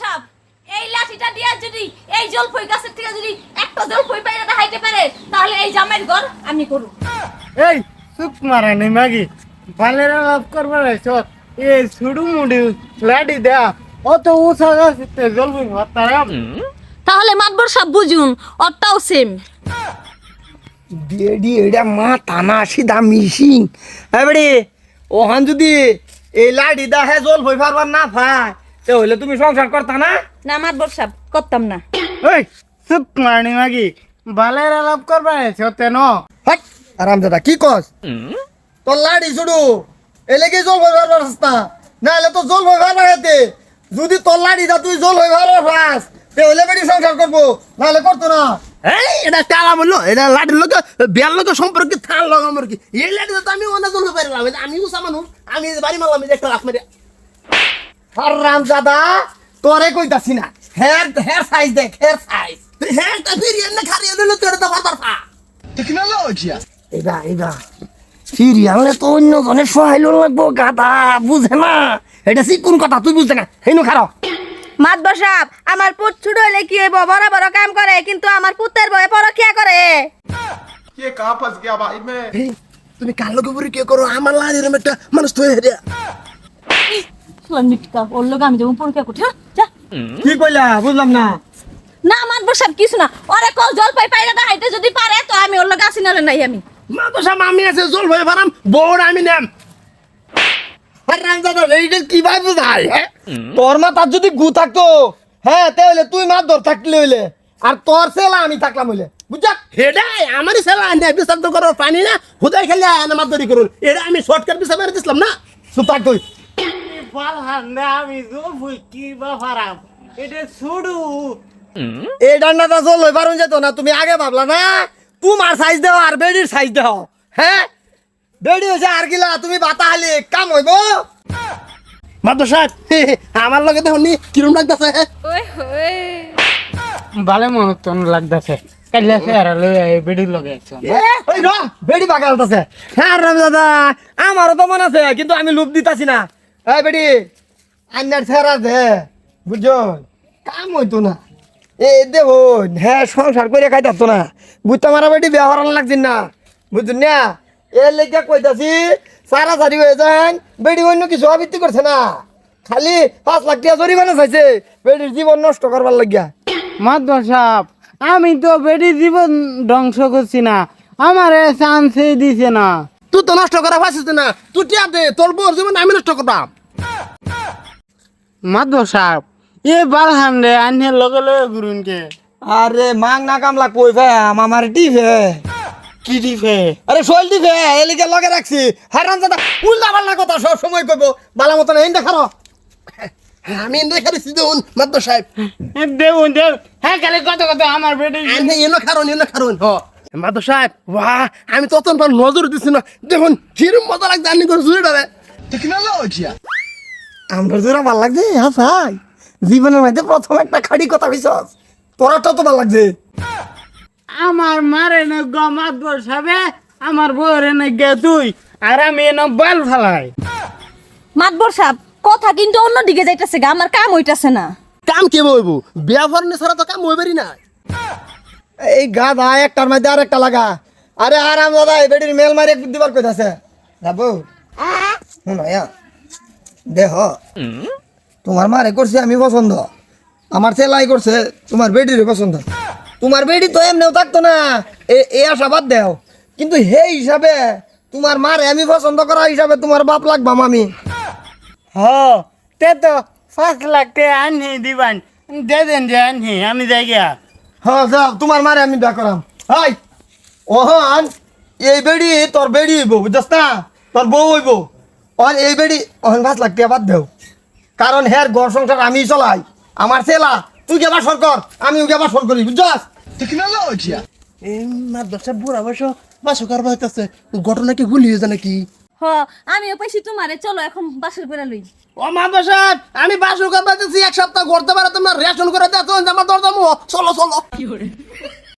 সাহেব এই লাঠিটা দিয়া যদি এই জলফই গাছের থেকে যদি একটা জলফই পাইরা দেখাইতে পারে তাহলে এই জামাইয়ের ঘর আমি করব এই চুপ মারা নি মাগি। বালেরা লাভ করবার এসো এ ছুড়ু মুড়ি লাডি দেয়া অত উঁচা গাছে জলবি ভাতারাম তাহলে মাতবর সাহেব বুঝুন ওরটাও সেম বেডি এটা মা টানা সিধা মিসিং এবারে ওহান যদি এই লাডি দা হে জল হই পারবার না ভাই তে হইলে তুমি সংসার করতা না? না মাতবর সাহেব করতাম না। ওই চুপ মারানি মাগি। বালেরা লাভ করবার এসো তেন হট আরাম দাদা কি কস? তোর লাডি ছুড়ু এলে কি জল হই পারবার রাস্তা না? হলে তো জল হই পারবার হেতে যদি তোর লাডি দা তুই জল হই পারবার পাস তে হইলে বেডি সংসার করব না হলে করতো না। এই এটা টালা বলল এটা লাডির লোক বিয়ার লোক সম্পর্কে থাল লোক আমার কি এই লাডি তো আমি অনেক জল হই পারলাম আমিও মানুষ আমি বাড়ি মারলাম এই একটা লাখ মেরে। আর রামজাদা তোরে না। হেয়ার হেয়ার সাইজ দেখ হেয়ার সাইজ তুই হেয়ারটা তোর তো বারবার পা এবা এবা তো অন্য জনের সহাইল লাগবো গাদা বুঝে না। এটা কোন কথা তুই বুঝতে না। হেনু খারাপ মাত বসাব আমার পুত ছোট হলে কি হইব? বড় বড় কাম করে কিন্তু আমার পুতের বয়ে পরকিয়া করে। কে কাপাস গিয়া ভাই মে তুমি কাল কি করো আমার লাড়ির একটা মানুষ তো হেরিয়া। মিটকা ওর লোক আমি যেমন পরকিয়া করছি হ্যাঁ, যা। কি কইলা? বুঝলাম না। না মাতবর সাহেব কিছু না। ওরে কল জল পাই পাইরা দেখাইতে যদি পারে তো আমি ওর লোক আসি নালে নাই আমি। মা তো সব আমি আছে জল ভয়ে পারাম বউর আমি নাম। আর রামদাদা এইটা কি ভাই বুঝাই হ্যাঁ তোর মাথার যদি গু থাকতো হ্যাঁ তাহলে তুই মাছ ধর থাকলে হইলে। আর তোর সেলা আমি থাকলাম হইলে বুঝা হেডাই আমারই সেলা আনে বিচার তো করার পানি না হুদাই খেলে আনে মাছ ধরি করুন। এটা আমি শর্টকাট বিচার মেরে দিছিলাম না? থাক তুই। পাল হান্দে আমি জলবই কি বাফারাম এটা ছুড়ু। এই ডান্ডাটা জল হই পারুন যেত না তুমি আগে ভাবলা না? তোমার সাইজ দেও আর বেডির সাইজ দেও হ্যাঁ? বেডি হয়েছে আর গিলা তুমি বাতা হালি কাম হইব? মাদ্র সাহেব। আমার লগে দেখুন কিরম লাগতেছে ওই ওই। বালে মনতন লাগতাছে। বেড়ি লগে আছো বেডি বাগালতেছে। হ্যাঁ রাম দাদা আমারও তো মন আছে কিন্তু আমি লোভ দিতাছি না। এই বেডি আন্নার ছেড়া দে, বুঝছ? কাম হইতো না। এ দেখুন হ্যাঁ সংসার করে খাইতাতো না। বুঝতে মারা বেটি বিয়া হরান লাগছিল না। বুঝুন না? এ লেগে কইতাছি, সারা সারি হয়ে যান বেডি অন্য কিছু আবৃত্তি করছে না। খালি পাঁচ লাখ টাকা জরিমানা চাইছে বেডির জীবন নষ্ট করবার লাগিয়া। মাদর সাহেব আমি তো বেড়ি জীবন ধ্বংস করছি না। আমার চান্সে দিছে না। তুই তো নষ্ট করা পারছিস না। তুই টিয়া দে তোর বউর জীবন আমি নষ্ট করতাম। মাদর সাহেব এ বাল হান্দে আনে লগে লগে ঘুরুন কে? আরে মাং না কামলা কই ভে আমার টিভে কি দিছে আরে শৈল টিভে এলিকে লগে রাখছি। হারান দাদা উল্টা পাল্টা কথা সব সময় কইব। বালা মতন এই দেখারো। আমি এনে খারিছি দেখুন মাদ্দ সাহেব। দেবুন দেব হ্যাঁ খালি কত কত আমার বেড়ি আমি এনে খারুন এনে খারুন হ। মাদ্দ সাহেব বাহ আমি ততন পর নজর দিছি না। দেখুন কিরম মজা লাগছে আনি করে জুড়ে আমার ভালো লাগছে হ্যাঁ ভাই। জীবনের মধ্যে প্রথম একটা খাড়ি কথা কইছস। তোরা তো ভালো লাগছে। আমার মারে না গ মাদর সাহেবে আমার বউরে না গে তুই আর আমি এনে বাল ফালাই। মাতবর সাহেব কথা কিন্তু অন্যদিকে যাইতেছে গা আমার কাম হইতাছে না। কাম কে বইব? বিয়া ফরনে ছাড়া তো কাম হইবারই না এই গাধা, একটার মধ্যে আর একটা লাগা। আরে আরাম দাদা, এই বেটির মেল মারি দিবার কইতাছে। যাব? শুন ইয়া দেহ, তোমার মারে করছে আমি পছন্দ। আমার ছেলাই করছে, তোমার বেটির পছন্দ। তোমার বেটি তো এমনিও থাকতো না, এ- এই আশা বাদ দেও। কিন্তু সেই হিসাবে তোমার মারে আমি পছন্দ করা হিসাবে তোমার বাপ লাগবাম আমি হ, তে তো পাঁচ লাখ তে আনহি দিবান। দে দেন যে আনহি, আমি যাই গিয়া। হ্যাঁ যাও তোমার মারে আমি বিয়া করাম। হাই! ওহন এই বেড়ি তোর বেড়ি হইব বুঝছস না? তোর বউ হইব। অন এই বেড়ি অহন লাখ টাকা বাদ দেও। কারণ হের ঘর সংসার আমি চলাই। আমার ছেলা তুই কে বাসর কর আমি ওকে বাসর করি বুঝছস? টেকনোলজি এই মার দশটা বুড়া বয়স বাসর করবা হইতাছে ঘটনা কি গুলি হয়েছে নাকি? হ আমিও পাইছি তোমারে চলো এখন বাসের করে লই। ও মা বাসার আমি বাসর করে এক সপ্তাহ করতে পারে তোমরা রেশন করে দেয় আমার দরদাম চলো চলো।